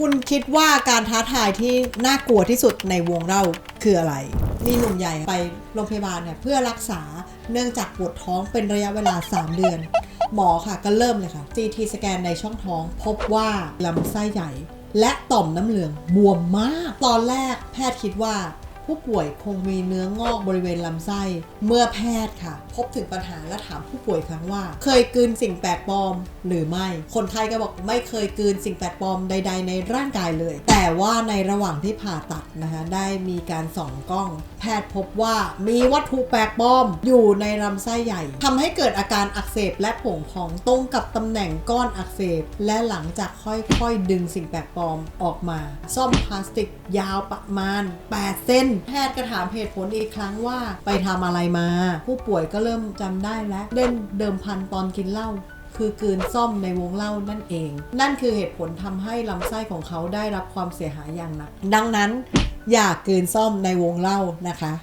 คุณคิดว่าการท้าทายที่น่ากลัวที่สุดในวงเราคืออะไร มีหนุ่มใหญ่ไปโรงพยาบาลเนี่ยเพื่อรักษาเนื่องจากปวดท้องเป็นระยะเวลา 3 เดือน หมอค่ะก็เริ่มเลยค่ะ CT สแกนในช่องท้อง พบว่าลำไส้ใหญ่ และต่อมน้ำเหลืองบวมมาก ตอนแรกแพทย์คิดว่า ผู้ป่วยคงมีเนื้องอกบริเวณลำไส้ เมื่อแพทย์ค่ะ พบถึงปัญหาและถามผู้ป่วยครั้งว่า เคยกลืนสิ่งแปลกปลอมหรือไม่ คนไข้ก็บอกไม่เคยกลืนสิ่งแปลกปลอมใด ๆ ในร่างกายเลย แต่ว่าในระหว่างที่ผ่าตัดนะคะได้มีการส่องกล้อง แพทย์พบว่ามีวัตถุแปลกปลอมอยู่ในลำไส้ใหญ่ทำให้เกิดอาการอักเสบและโป่งพองตรงกับตำแหน่งก้อนอักเสบ และหลังจากค่อยๆดึงสิ่งแปลกปลอมออกมา ซ่อมพลาสติกยาวประมาณ 8เส้นแพทย์ก็ถามเหตุผลอีกครั้งว่าไปทำอะไรมา ผู้ป่วยก็เริ่มจำได้แล้วเล่นเดิมพันตอนกินเหล้าคือกืนซ่อมในวงเล่านั่นเอง นั่นคือเหตุผลทำให้ลำไส้ของเขาได้รับความเสียหายอย่างหนัก ดังนั้นอย่ากลืนซ่อมในวงเล่านะคะ